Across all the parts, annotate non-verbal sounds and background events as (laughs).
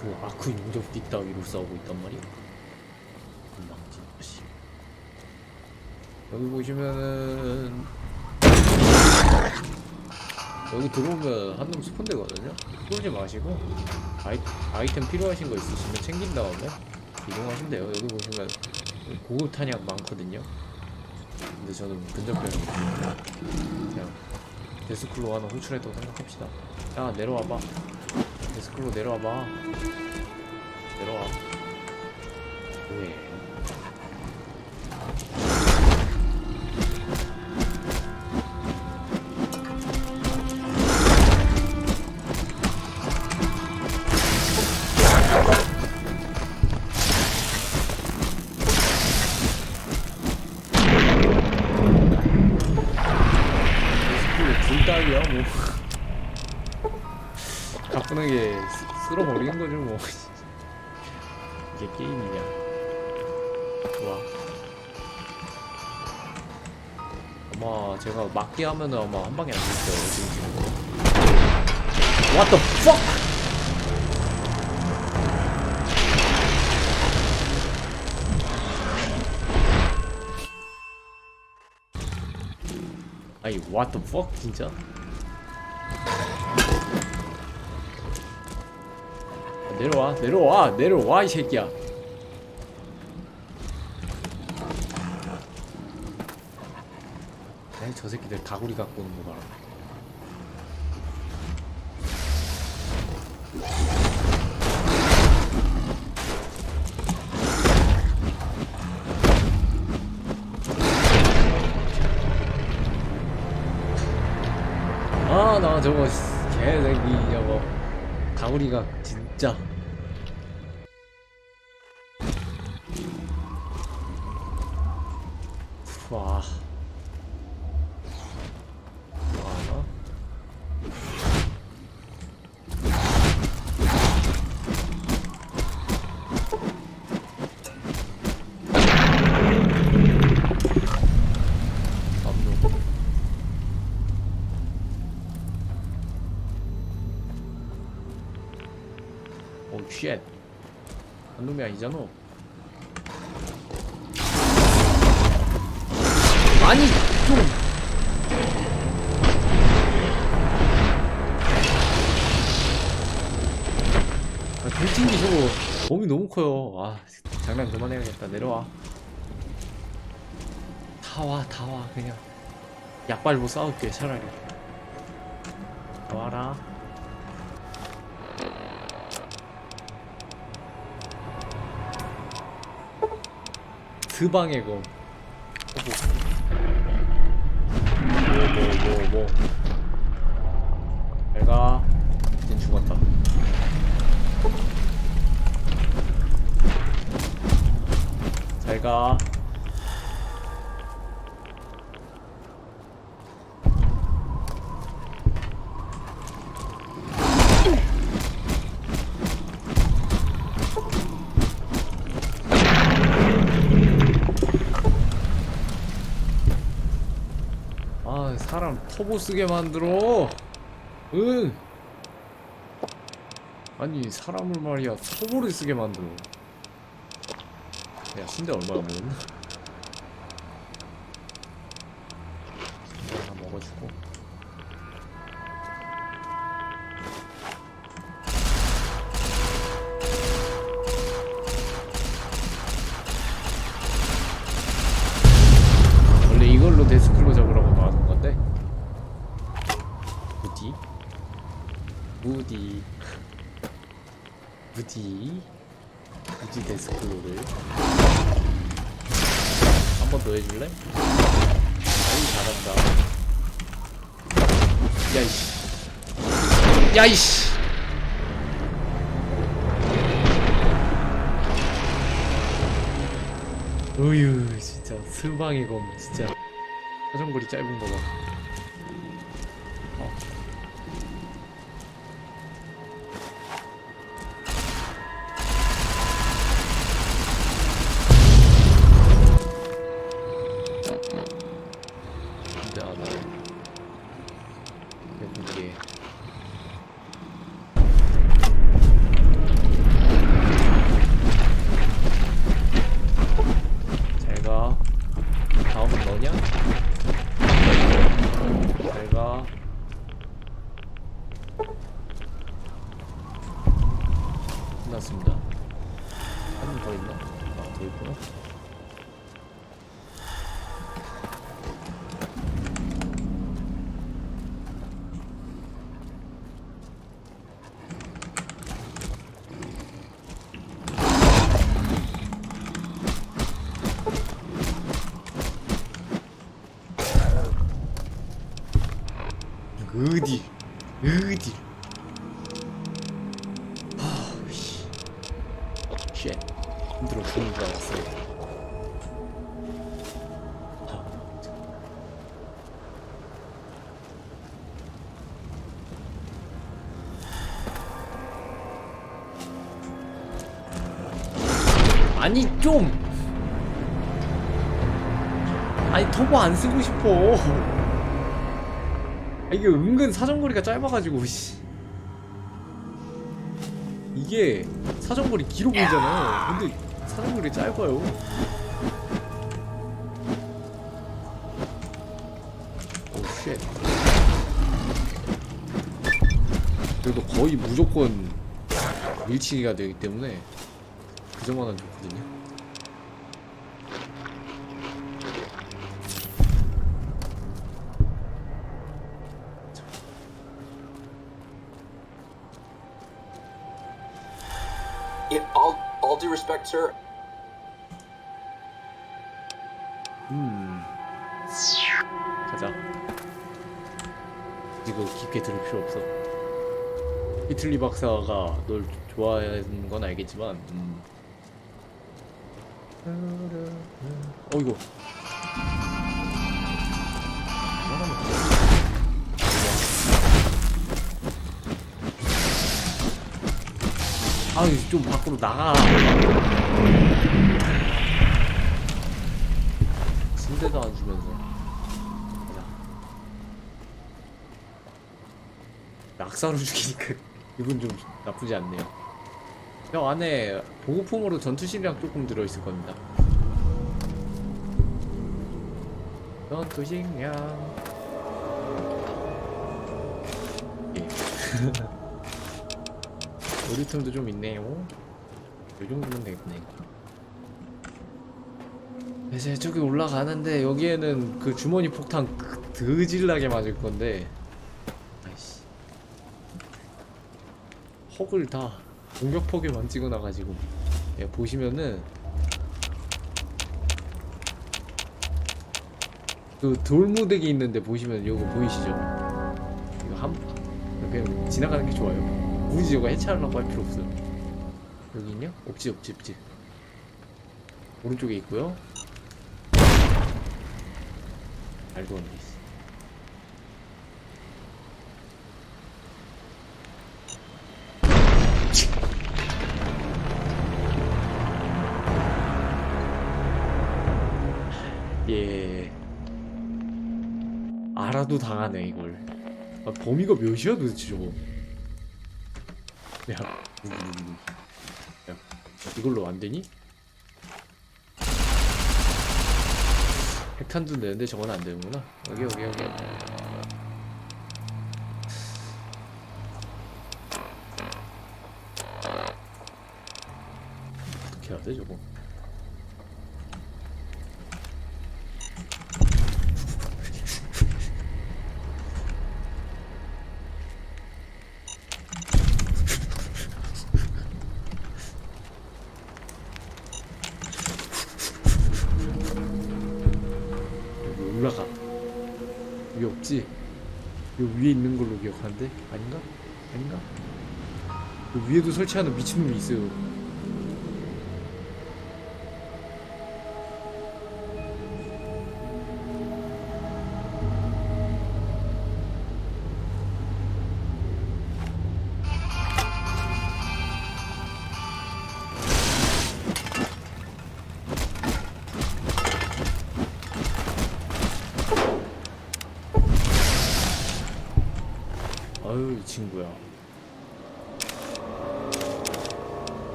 그 아크 용접 뒷따위로 싸우고 있단 말이야. 금방진 씨. 여기 보시면은 여기 들어오면 한놈 스폰되거든요. 쫄지 마시고 아이, 아이템 필요하신 거 있으시면 챙긴 다음에 이동하시면 돼요. 여기 보시면 고급 탄약 많거든요. 근데 저는 근접배는 그냥 데스클로 하나 호출했다고 생각합시다. 야 내려와봐. 데스클로 내려와봐. 내려와. 왜? 데스클로 불닭이야 뭐. 가뿐하게 쓰- 쓸어버리는 거죠 뭐. 이게 게임이냐? 좋아. 아마 제가 막기 하면 은 아마 한 방에 안 죽어요 지금 지금. What the fuck? 아니 what the fuck 진짜? 내려와 내려와 내려와 이 새끼야. 에이 저 새끼들 다구리 갖고 오는 거 봐라. 아나 저거 개새끼 저거. 다구리가 진 짜 와. 아니잖아. 아니, 좀. 아, 돌진기 저거 몸이 너무 커요. 아, 장난 그만해야겠다. 내려와. 다 와, 다 와, 그냥. 약발로 싸울게, 차라리. 와라. 드방의 검. 뭐, 뭐, 뭐. 내가 이젠 죽었다. 잘 가. 터보 쓰게 만들어. 응. 아니, 사람을 말이야, 터보를 쓰게 만들어. 야, 순대 얼마나 먹 사정 어디? 어디? 아, 씨. 쉣. 힘들어 죽는 줄 알았어요. 아, 아니 좀 아니 터보 안 쓰고 싶어 아, 이게 은근 사정거리가 짧아가지고 씨. 이게 사정거리 길어 보이잖아요. 근데 사정거리 짧아요. 오쉣. 그래도 거의 무조건 밀치기가 되기 때문에 그 점만은 좋거든요 All, all due respect, sir, 음 가자. 이거 깊게 들을 필요 없어. 히틀리 박사가 널 좋아하는 건 알겠지만 음. 어 이거 아좀 밖으로 나가 침대도 안 주면서 자. 낙사로 죽이니까 기분 좀 나쁘지 않네요 저 안에 보급품으로 전투식량 조금 들어있을 겁니다 전투식량 예. (laughs) 의류틈도 좀 있네요. 이 정도면 되겠네. 이제 저기 올라가는데 여기에는 그 주머니 폭탄 그 드질나게 맞을 건데. 아이씨. 헉을 다 공격 포기만 찍어놔가지고. 예, 보시면은 그 돌무대기 있는데 보시면 이거 보이시죠? 이거 한 그냥 지나가는 게 좋아요. 저거 해체하려고 할 필요 없어요. 여기 있냐? 없지 없지 없지. 오른쪽에 있고요. 있는 게 있어. 예. 알아도 당하네 이걸. 아, 범위가 몇이야 도대체 저거? 야? 야, 이걸로 안 되니? 핵탄두 되는데 저건 안 되는구나. 여기 여기 여기. 어떻게 해야 돼 저거? 여기 올라가. 여기 없지? 여기 위에 있는 걸로 기억하는데? 아닌가? 아닌가? 여기 위에도 설치하는 미친놈이 있어요.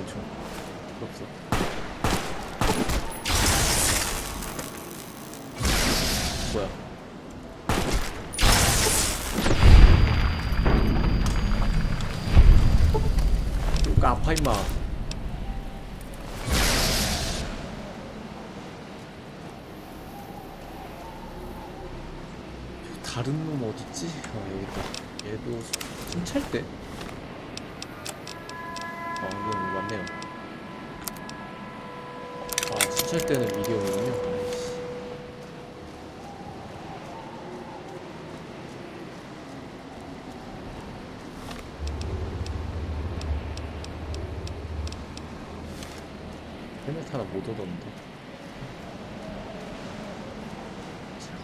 않죠. 없어. 뭐야? 아파 임마. 다른 놈 어딨지? 아 얘다. 얘도 훔찰 때. 맞네요. 아 순찰대는 미디어군요. 아이씨. 헬멧 하나 못 얻었는데. 자.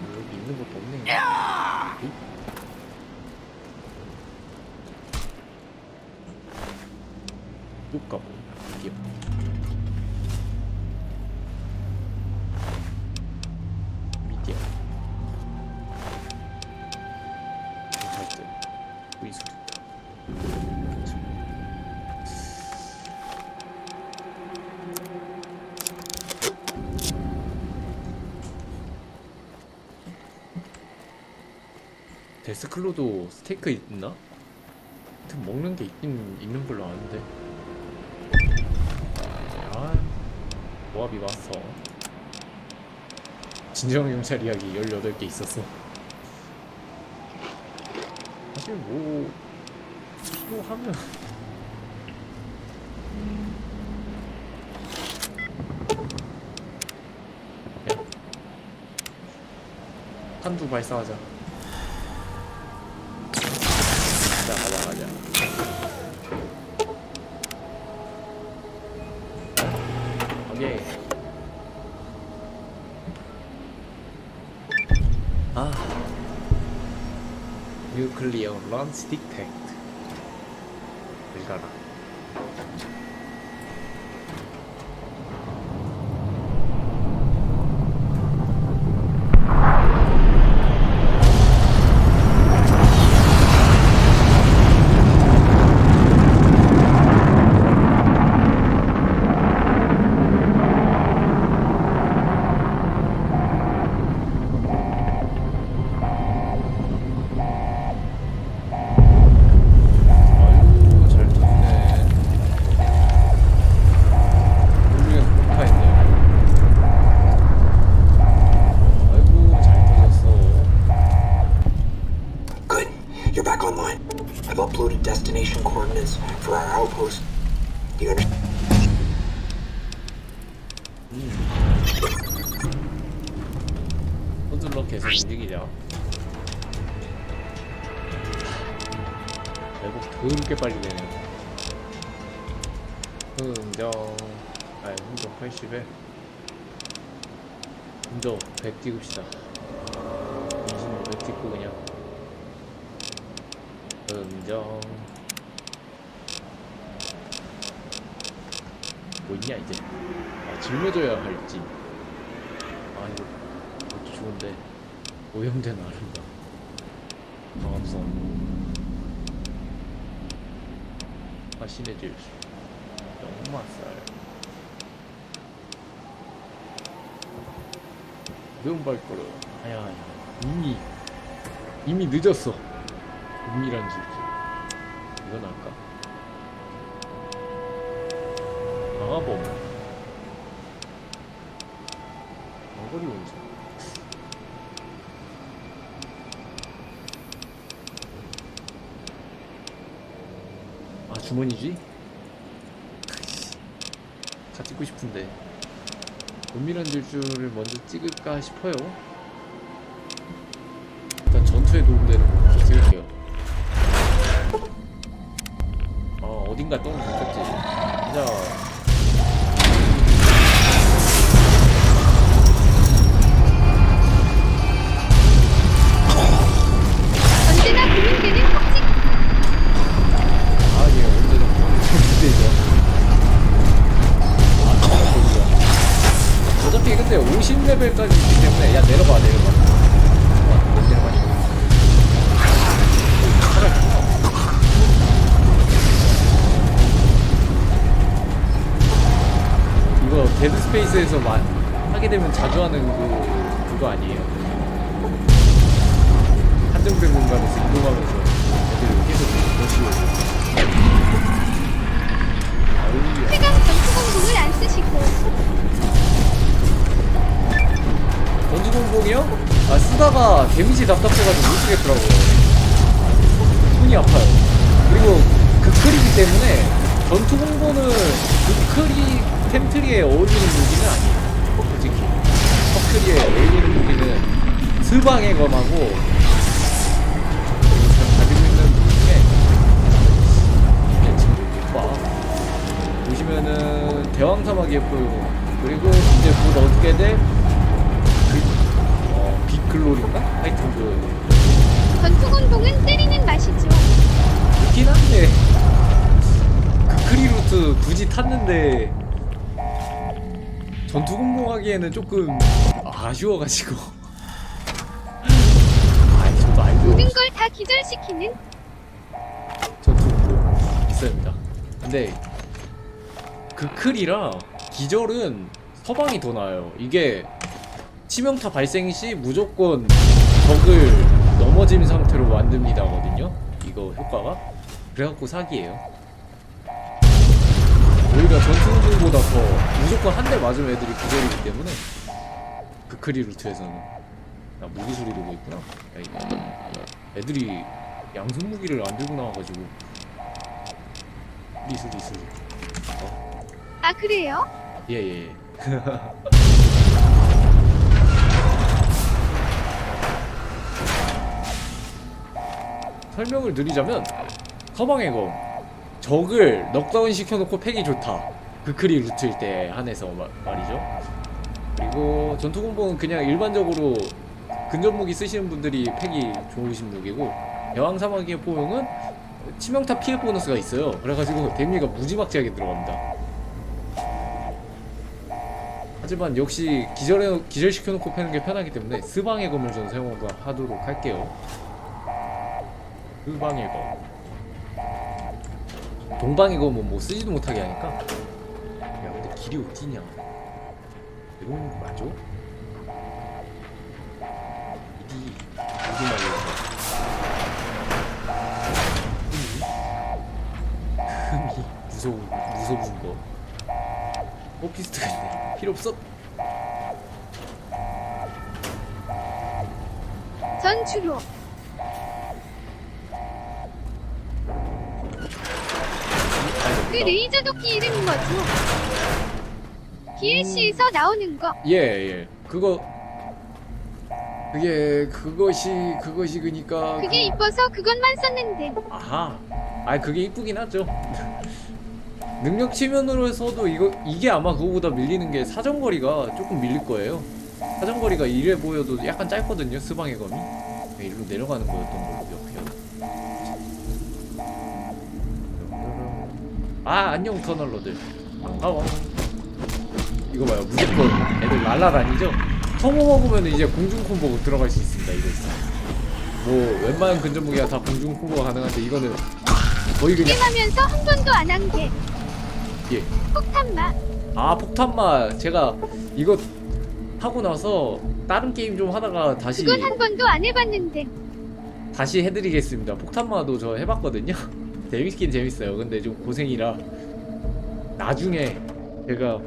뭐 여기 있는 것도 없네. 에이? 뚝 가보. 이게. 미디어. 경찰대. 의소리. 데스클로도 스테이크 있나? 먹는 게 있긴 있는 걸로 아는데 모합이 왔어 진정 경찰 이야기 18개 있었어. 사실 뭐 필요하면. 네. 한두 발사하자 뉴클 찍읍시다. 2500 찍고 그냥. 흥정. 뭐 있냐 이제? 아 짊어져야 할지. 아 이거 그것도 좋은데. 오염된 아름다 방합성. 화신의 질수. 영마살 매운 발걸음 아야 이미 이미 늦었어. 은밀한 질주 이건 할까? 방화범. 어거리 원자 아 주머니지? 다 찍고 싶은데 은밀한 질주를 먼저 찍을까 싶어요 되면 자주 하는 그 그거 아니에요? 한정된 공간에서 이동하면서 애들이 계속 아유 최강 전투공공을 안 쓰시고. 전지공공이요? 아 쓰다가 데미지 답답해가지고 못 쓰겠더라고요. 손이 아파요. 그리고 극클이기 때문에 전투공고는 극클이 템트리에 어울리는 무기는 아니에요. 솔직히 턱트리에 어울리는 무기는 스방의 검하고 가지고 있는 무기 중에 이게 지금 봐 보시면은 대왕사막의 포용 그리고 이제 곧 얻게 될 그, 어, 빅글롤인가? 하여튼 그 전투공공은 때리는 맛이죠. 좋긴 한데 그 크리루트 굳이 탔는데 전투 공공하기에는 조금 아쉬워가지고. (laughs) 아이 저도 알죠 모든 걸 다 기절시키는? 전투 공공 있습니다. 근데 그 클이라 기절은 서방이 더 나아요. 이게 치명타 발생 시 무조건 적을 넘어진 상태로 만듭니다 거든요. 이거 효과가. 그래갖고 사기예요. 오히려 전투공보다 더 무조건 한 대 맞으면 애들이 기절이기 때문에 그 크리 루트에서는. 나 무기 소리 들고 있구나. 야, 이거. 애들이 양손 무기를 안 들고 나와가지고. 리수 리수 아 그래요? 예예 예. (laughs) 설명을 드리자면 서방의 검. 적을 넉다운 시켜놓고 팩이 좋다. 그크리 루트일 때 한해서 마- 말이죠 그리고 전투공봉은 그냥 일반적으로 근접무기 쓰시는 분들이 팩이 좋으신 무기고 대왕사마귀의 포용은 치명타 피해 보너스가 있어요 그래가지고 데미가 무지막지하게 들어갑니다 하지만 역시 기절해 기절시켜놓고 패는 게 편하기 때문에 스방의 검을 전 사용하도록 할게요. 스방의 검. 동방의 검은 뭐 쓰지도 못하게 하니까. 야 근데 길이 어디냐? 거 맞아? 이디 이디 말이야. 흠이 흠이 무서운 무서운 거. 오피스트가 있네. 필요 없어. 전주로 그 레이저 도끼 이름인 거죠. DLC에서 나오는 거. 예, 예. 그거 그게 그것이 그것이 그니까 그게 이뻐서 그것만 썼는데. 아하. 아, 그게 이쁘긴 하죠. 능력 치면으로서도 이거 이게 아마 그거보다 밀리는 게 사정거리가 조금 밀릴 거예요. 사정거리가 이래 보여도 약간 짧거든요. 스방의 검이. 네, 일로 내려가는 거였던 걸로 기억해요. 아, 안녕 터널러들. 반가워. 이거 봐요. 무조건 애들 날라다니죠? 성공 먹으면 이제 공중 콤보 들어갈 수 있습니다. 이거 있어. 뭐 웬만한 근접 무기가 다 공중 콤보가 가능한데 이거는 거의 그냥 게임하면서 한 번도 안 한 게 예. 폭탄마. 아 폭탄마 제가 이거 하고 나서 다른 게임 좀 하다가 다시 그건 한 번도 안 해봤는데. 다시 해드리겠습니다. 폭탄마도 저 해봤거든요. (laughs) 재밌긴 재밌어요. 근데 좀 고생이라 나중에 제가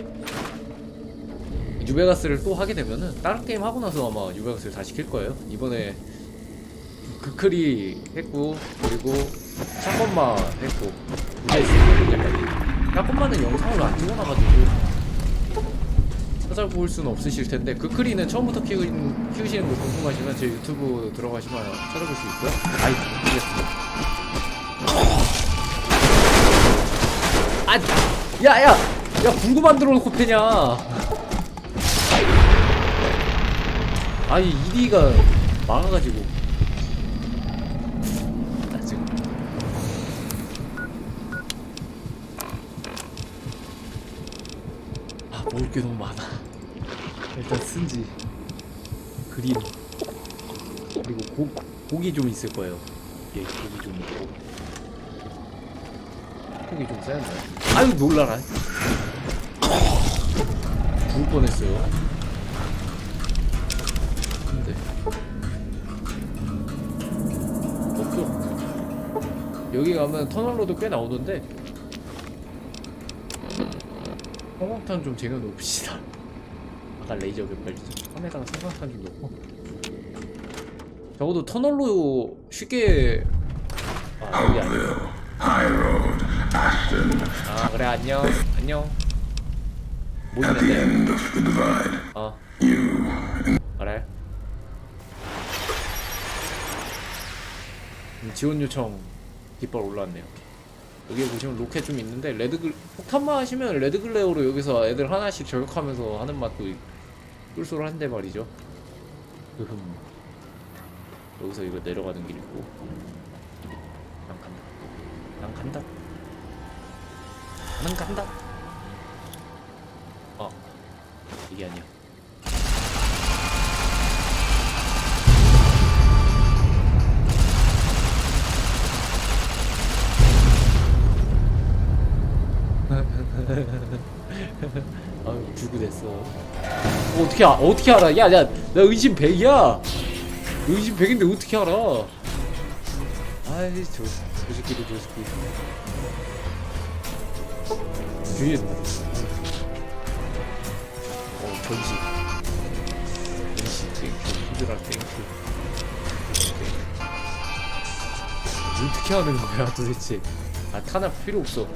유베가스를 또 하게 되면은 다른 게임 하고 나서 아마 유베가스를 다 시 킬 거예요. 이번에 그크리 했고 그리고 샷건마 했고 있습니다. 현재까지. 샷건마는 영상으로 안 찍어놔가지고 찾아볼 수는 없으실 텐데 그크리는 처음부터 키우, 키우시는 거 궁금하시면 제 유튜브 들어가시면 찾아볼 수 있고요. 아이 알겠습니다. 아, 야, 야, 야, 궁금 만들어 놓고 패냐? 아니, 이디가 막아가지고. 나 지금. 아, 먹을 게 너무 많아. 일단 쓴지. 그림. 그리고 고, 고기 좀 있을 거예요. 예, 고기 좀 있고. 폭이 좀 세였네. 아유 놀라라. 죽을 뻔했어요. 여기 가면 터널로도 꽤 나오던데. 성광탄 좀 쟁여놓읍시다. (laughs) 아까 레이저 몇 발이죠? 섬에다가 성광탄 좀 넣고. 적어도 터널로 쉽게 아 여기 아니야. 아 그래 안녕. 안녕. 뭐 있는데. 어. 그래. 음, 지원 요청 깃발 올라왔네요. 여기 보시면 로켓 좀 있는데 레드글 폭탄만 하시면 레드글레어로 여기서 애들 하나씩 저격하면서 하는 맛도 꿀쏠한데 말이죠. 으흠. 여기서 이거 내려가는 길 있고. 난 간다. 난 간다. 난 간다. 어. 이게 아니야 어, 어떻게 아, 어떻게 알아? 야 야 나 의심 100이야. 의심 100인데 어떻게 알아? 아이 저, 저 새끼도 저 새끼. 뒤에 어 전시. 전시 땡큐. 땡큐 땡큐. 어떻게 하는 거야 도대체? 아 탄압 필요 없어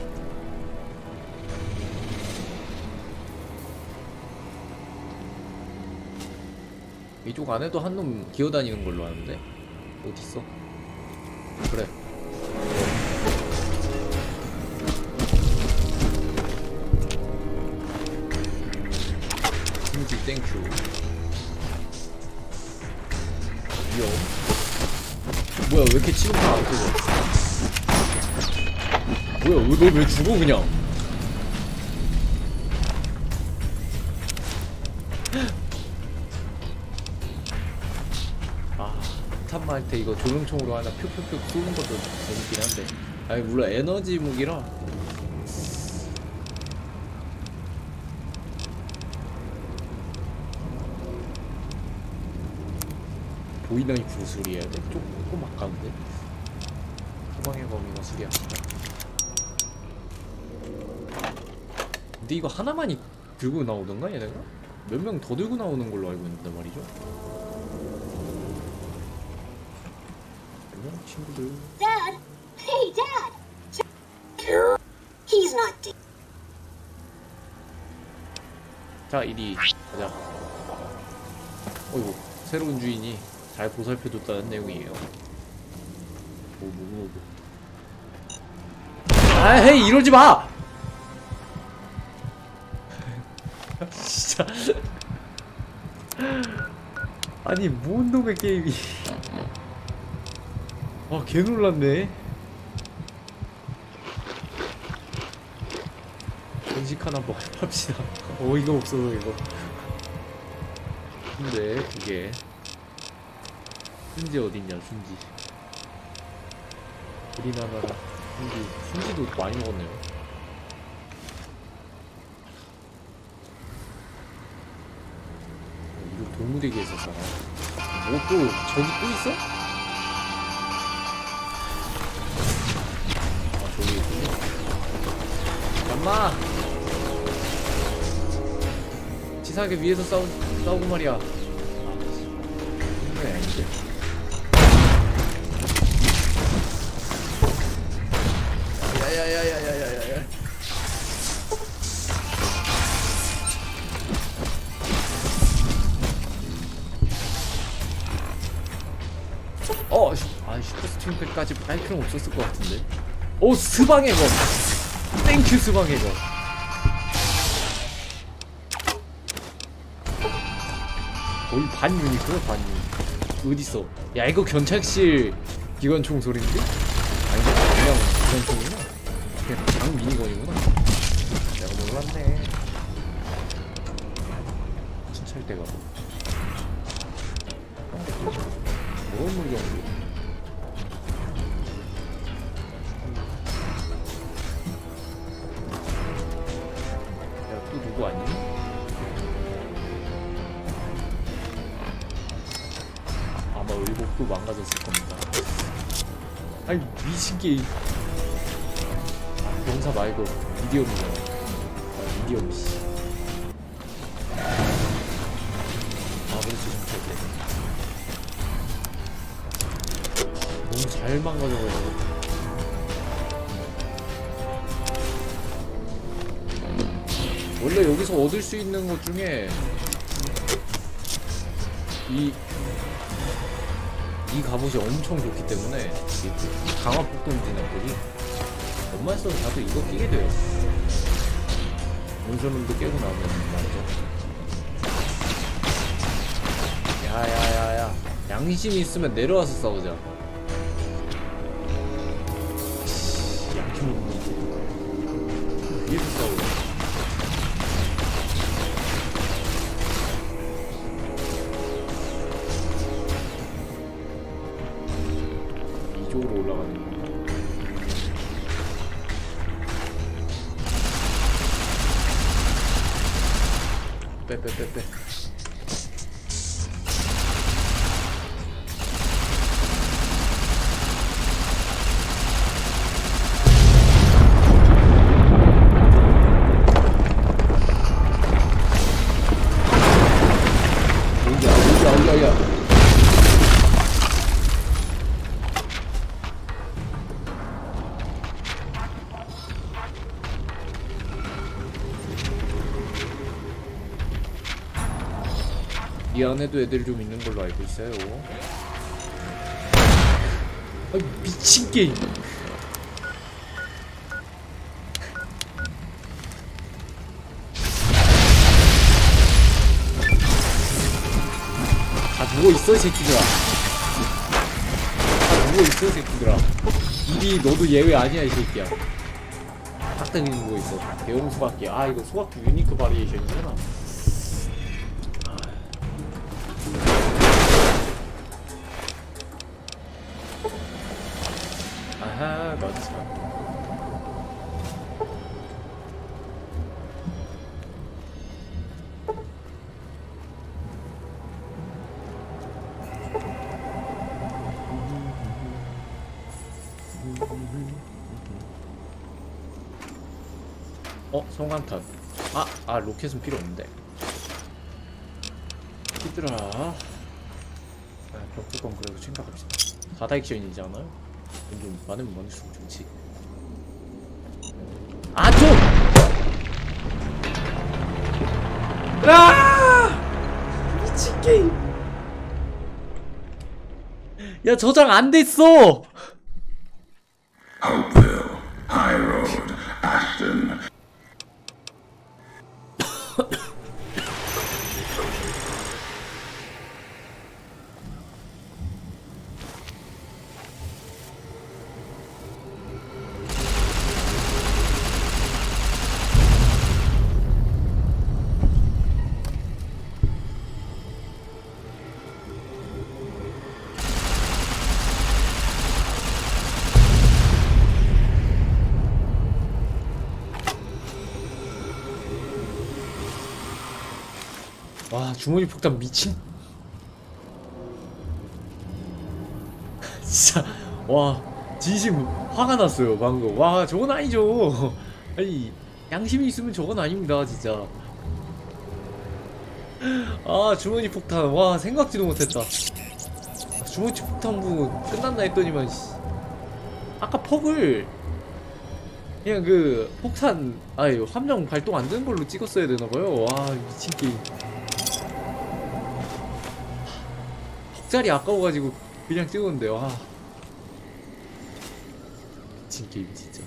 이쪽 안에도 한 놈 기어다니는 걸로 아는데? 어딨어? 그래. 스무디 땡큐. 위험. 뭐야 왜 이렇게 치는 거안 뜨고 뭐야 너왜 죽어 그냥 때 이거 조명총으로 하나 퓨퓨퓨 쏘는 것도 재밌긴 한데. 아니, 물론 에너지 무기라. 보이나이 부수리 해야 돼. 조금 아까운데. 소방의 범위가 수리야. 근데 이거 하나만 이 들고 나오던가 얘네가? 몇 명 더 들고 나오는 걸로 알고 있는데 말이죠. 친구들. Dad! Hey, Dad! He's not dead. 자 이리 가자. 어이구 새로운 주인이 잘 보살펴줬다는 내용이에요. 오오오. 아 헤이 이러지 마. (laughs) 진짜. 아니 뭔 놈의 게임이. 아 개 놀랐네. 전식 하나 뭐 합시다. 어이가 없어서 이거. 근데 그게 순지 어딨냐 순지. 우리나라 순지 순지도 많이 먹었네요. 어, 이거 동무대기에 있었잖아. 뭐 또 저기 또 있어? 엄마 지사 학위에서 싸우, 싸우고 말이야 그래 야야야야야야야 어! 아 슈퍼스팀팩까지 빨크는 없었을 것 같은데 오 스방에 뭐! 거. 거의 반 유니크야 반 유니. 어딨어? 야 이거 견착실 기관총 소리인데? 아니 그냥 기관총이구나. 그냥 장 미니건이구나. 내가 몰랐네. 순찰대가. 뭐물건데 아니 게임 영사 말고 미디엄이야. 아 미디엄 씨. 아무래도 정체돼 너무 잘 망가져가지고 원래 여기서 얻을 수 있는 것 중에 이, 이 갑옷이 엄청 좋기 때문에 이 강화 폭동진 애들이 엄마 써도 다들 이거 끼게 돼요. 문선음도 깨고 나면 말이죠. 야야야야. 양심 있으면 내려와서 싸우자 이 안에도 애들이 좀 있는 걸로 알고 있어요. 아 미친 게임. 다 누워 있어 이 새끼들아. 다 누워 있어 이 새끼들아. 이리 너도 예외 아니야 이 새끼야. 딱 누워 있어. 대용 수박기. 아 이거 수박기 유니크 바리에이션이잖아. 어 성광탄. 아, 아 로켓은 필요 없는데. 얘들아 아, 벽두건 그래도 생각합시다. 바다 액션이지 않아요? 좀 많으면 많을수록 좋지. 아 좀! 아! 미친 게임! 야 저장 안 됐어 와 주머니 폭탄 미친. (laughs) 진짜 와 진심 화가 났어요 방금. 와 저건 아니죠. (laughs) 아니 양심이 있으면 저건 아닙니다 진짜. 아 주머니 폭탄. 와 생각지도 못했다. 아, 주머니 폭탄 부분 끝났나 했더니만 씨. 아까 퍽을 그냥 그 폭탄 아유 함정 발동 안 되는 걸로 찍었어야 되나봐요. 와 미친 게임 퍽자리 아까워가지고 그냥 찍었는데 와 미친 게임 진짜